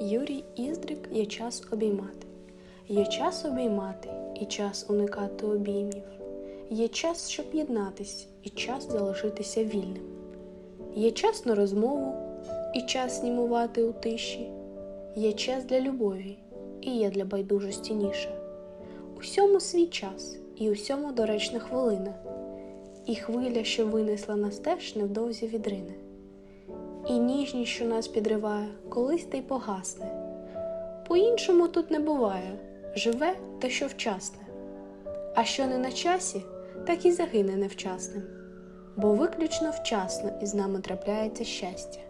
Юрій Іздрик є час обіймати. Є час обіймати і час уникати обіймів. Є час, щоб єднатись, і час залишитися вільним. Є час на розмову і час снімувати у тиші. Є час для любові і є для байдужості ніша. Усьому свій час і усьому доречна хвилина. І хвиля, що винесла нас теж невдовзі відрине. І ніжність, що нас підриває, колись та й погасне. По-іншому тут не буває живе те, що вчасне. А що не на часі, так і загине невчасним, бо виключно вчасно із нами трапляється щастя.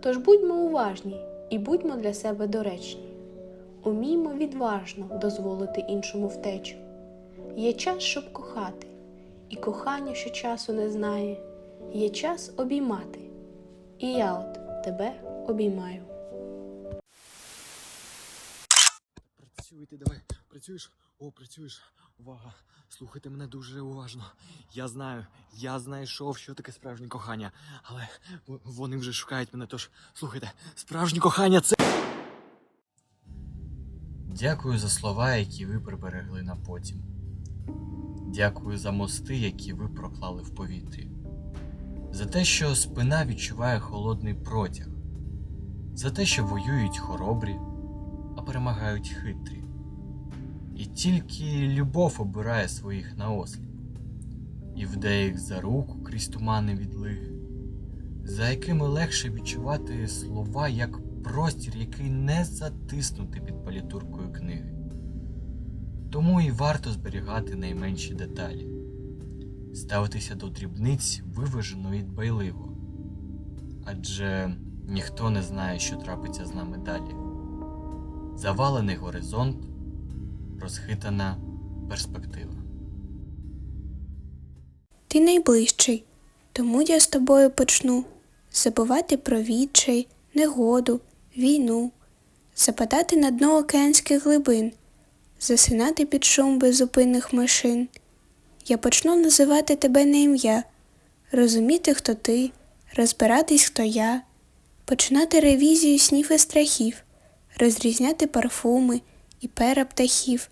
Тож будьмо уважні і будьмо для себе доречні, уміймо відважно дозволити іншому втечу. Є час, щоб кохати, і кохання, що часу не знає, є час обіймати. І я от тебе обіймаю. Працюйте, давай. Працюєш? О, працюєш. Увага. Слухайте мене дуже уважно. Я знаю, я знайшов, що таке справжнє кохання. Але в- вони вже шукають мене, тож слухайте, справжнє кохання це. Дякую за слова, які ви приберегли на потім. Дякую за мости, які ви проклали в повітрі. За те, що спина відчуває холодний протяг. За те, що воюють хоробрі, а перемагають хитрі. І тільки любов обирає своїх наосліп, і вде їх за руку крізь тумани відлиги, за якими легше відчувати слова як простір, який не затиснути під палітуркою книги. Тому і варто зберігати найменші деталі, ставитися до дрібниць виважено і дбайливо, адже ніхто не знає, що трапиться з нами далі. Завалений горизонт, розхитана перспектива. Ти найближчий, тому я з тобою почну. Забувати про відчай, негоду, війну, западати на дно океанських глибин, засинати під шум беззупинних машин. Я почну називати тебе на ім'я, розуміти, хто ти, розбиратись, хто я, починати ревізію снів і страхів, розрізняти парфуми і пера птахів.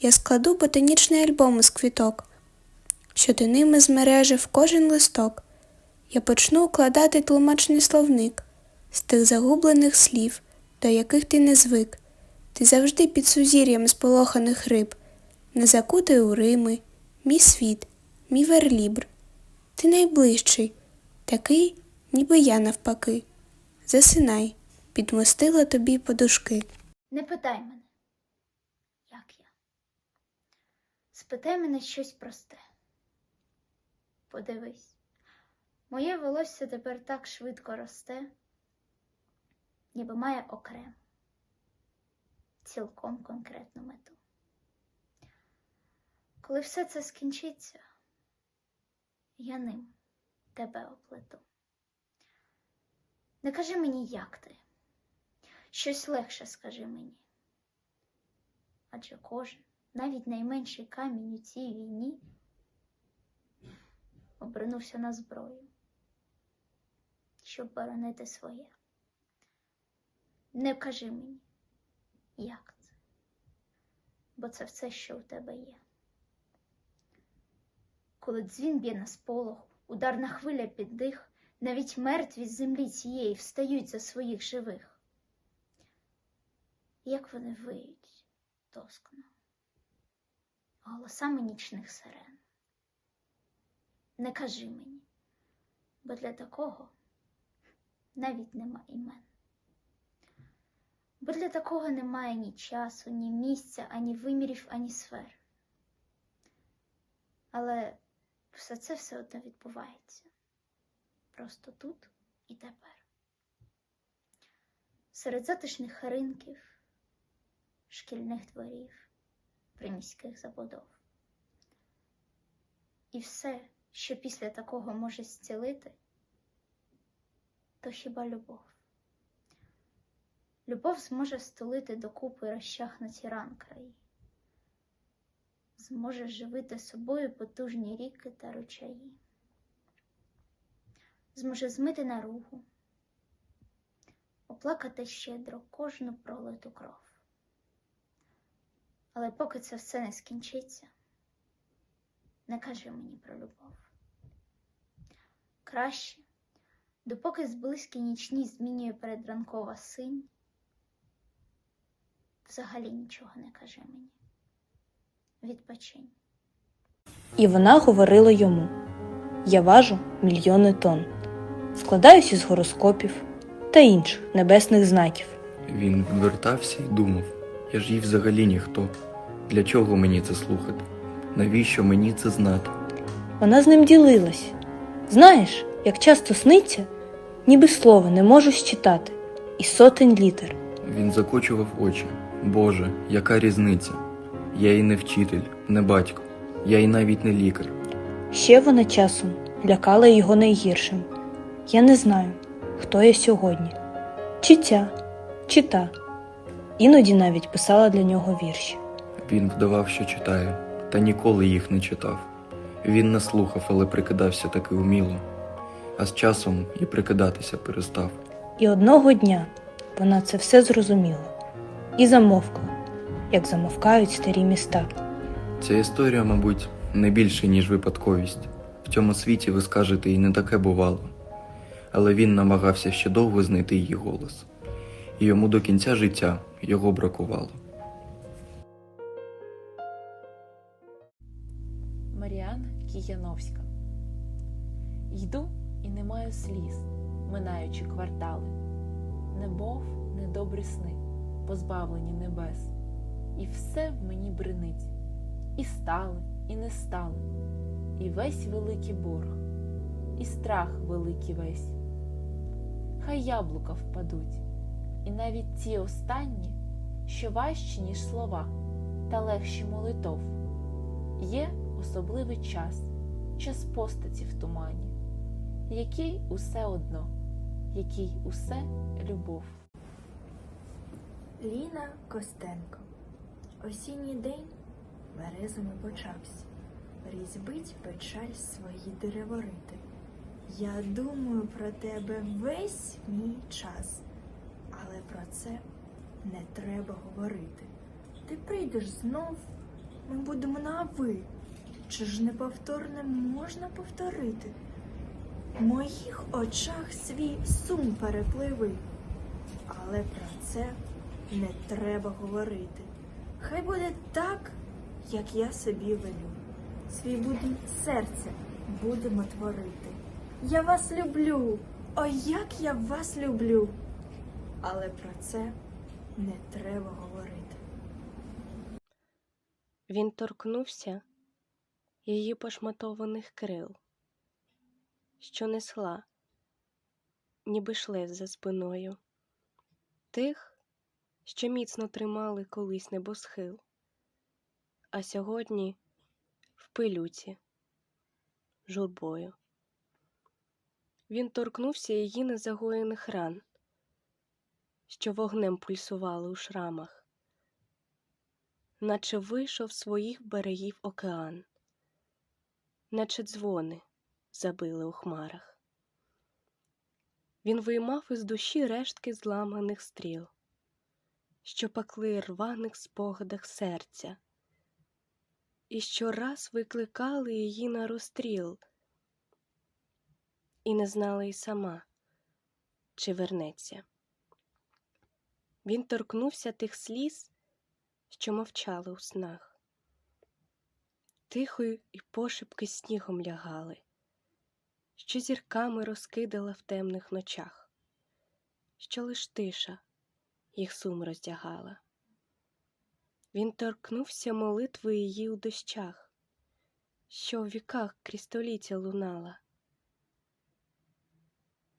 Я складу ботанічний альбом із квіток що ти ними змережив кожен листок. Я почну укладати тлумачний словник з тих загублених слів, до яких ти не звик. Ти завжди під сузір'ям сполоханих риб, не закутий у Рими, мій світ, мій верлібр. Ти найближчий, такий, ніби я навпаки. Засинай, підмостила тобі подушки. Не питай мене, як я. Спитай мене щось просте. Подивись, моє волосся тепер так швидко росте, ніби має окрему, цілком конкретну мету. Коли все це скінчиться, я ним тебе оплету. Не кажи мені, як ти. Щось легше скажи мені. Адже кожен, навіть найменший камінь у цій війні, обернувся на зброю, щоб боронити своє. Не кажи мені, як це, бо це все, що у тебе є. Коли дзвін б'є на сполох, ударна хвиля під дих, навіть мертві з землі цієї встають за своїх живих як вони виють тоскно, голосами нічних сирен. Не кажи мені, бо для такого навіть нема імен. Бо для такого немає ні часу, ні місця, ані вимірів, ані сфер. Але все це все одно відбувається. Просто тут і тепер. Серед затишних ринків шкільних дворів, приміських забудов. І все, що після такого може зцілити, то хіба любов. Любов зможе стулити докупи розчахнуті ранка зможе живити собою потужні ріки та ручаї, зможе змити наругу, оплакати щедро кожну пролиту кров. Але поки це все не скінчиться, не кажи мені про любов. Краще, допоки зблизькі нічні змінює передранкова синь, взагалі нічого не кажи мені. Відпочинь. І вона говорила йому: Я важу мільйони тонн, складаюся з гороскопів та інших небесних знаків. Він відвертався і думав, я ж їй взагалі ніхто. Для чого мені це слухати? Навіщо мені це знати? Вона з ним ділилась. Знаєш, як часто сниться, ніби слова не можу считати, і сотень літер. Він закочував очі. Боже, яка різниця? Я і не вчитель, не батько, я і навіть не лікар. Ще вона часом лякала його найгіршим. Я не знаю, хто я сьогодні. Чи ця, чи та. Іноді навіть писала для нього вірші. Він вдавав, що читає, та ніколи їх не читав. Він не слухав, але прикидався таки уміло, а з часом і прикидатися перестав. І одного дня вона це все зрозуміла і замовкла, як замовкають старі міста. Ця історія, мабуть, не більше, ніж випадковість. В цьому світі ви скажете і не таке бувало. Але він намагався ще довго знайти її голос, і йому до кінця життя його бракувало. Маріана Кіяновська. Йду і не маю сліз, минаючи квартали, Небов, недобрі сни, позбавлені небес, і все в мені бренить, і стали, і не стали, і весь великий борг, і страх великий весь. Хай яблука впадуть, і навіть ті останні, що важчі, ніж слова, та легші молитов. Є особливий час, час постаті в тумані, який усе одно, який усе любов. Ліна Костенко. Осінній день березами почався. Різьбить печаль свої дереворити. Я думаю про тебе весь мій час, але про це не треба говорити. Ти прийдеш знов, ми будемо на ви. Чи ж неповторне можна повторити? В моїх очах свій сум перепливи, але про це не треба говорити. Хай буде так, як я собі велю. Свій будем серця будемо творити. Я вас люблю, о, як я вас люблю. Але про це не треба говорити. Він торкнувся її пошматованих крил, що несла, ніби шлейф за спиною, тих, що міцно тримали колись небосхил, а сьогодні в пилюці, журбою. Він торкнувся її незагоєних ран, що вогнем пульсували у шрамах наче вийшов своїх берегів океан, наче дзвони забили у хмарах. Він виймав із душі рештки зламаних стріл, що пекли рваних спогадах серця, і щораз викликали її на розстріл, і не знала й сама, чи вернеться. Він торкнувся тих сліз що мовчали у снах. Тихо і пошепки снігом лягали, що зірками розкидала в темних ночах, що лиш тиша їх сум роздягала. Він торкнувся молитви її у дощах, що в віках крізь століття лунала.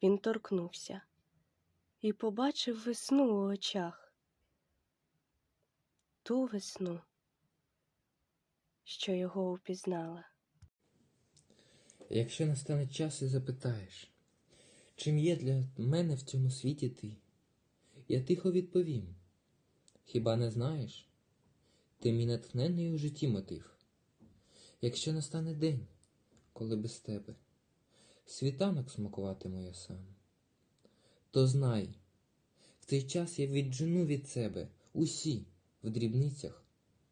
Він торкнувся і побачив весну у очах ту весну, що його упізнала. Якщо настане час і запитаєш, чим є для мене в цьому світі ти, я тихо відповім. Хіба не знаєш? Ти мій натхнений у житті мотив. Якщо настане день, коли без тебе світанок смакуватиму я сам, то знай, В цей час я віджену від себе усі в дрібницях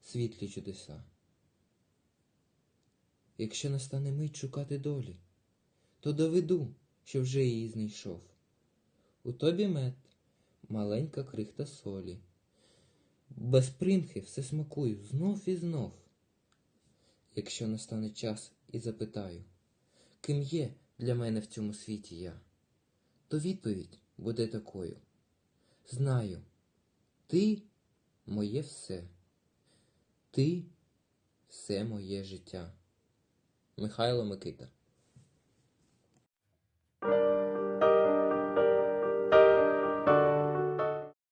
світлі чудеса. Якщо настане мить шукати долі, то доведу, що вже її знайшов. У тобі мед, маленька крихта солі. Без примхи все смакую знов і знов. Якщо настане час і запитаю, ким є для мене в цьому світі я, то відповідь буде такою. Знаю, ти моє все, ти все моє життя. Михайло Микита